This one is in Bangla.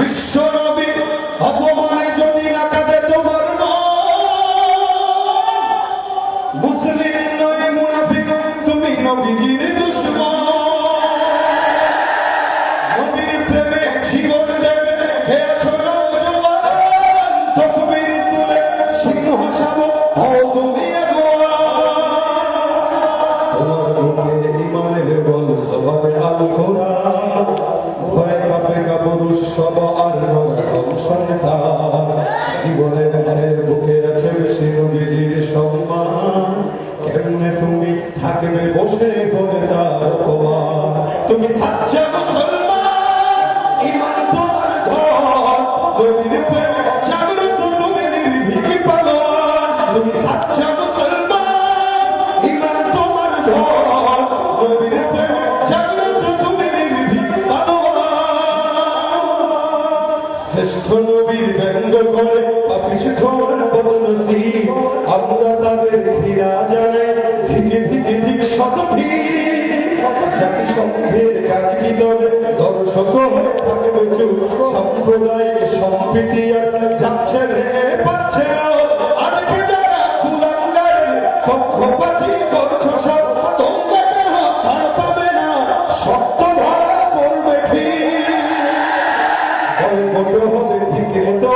বিশ্ব নবী অপমানে যদি না কাঁদে তোমার মুসলিম নয়, মুনাফিক, তুমি নবীজির দুশ্মন। নবীর প্রেমে জীবন দেবে, হে আছো সব আর সংসন্তান জীবনের আছে, বুকে আছে বেশি নবীজির সম্মান। কেমনে তুমি থাকবে বসে বলে তার তুমি সাচ্চা মুসলমান শ্রেষ্ঠ নবীর ব্যঙ্গ করে পাপিষ্ঠ বদনসি আমরা তাদের ঘৃণা জানাই ধিকে ধিকে ধিক শতধি জাতিসংঘের কাজ কি দর্শক হয়ে থাকবে চুপ। সাম্প্রদায়িক সম্প্রীতি যাচ্ছে রে, পাচ্ছে না। আজকে যারা কুলাঙ্গারের পক্ষ মোটো হবে ঠিকই তো।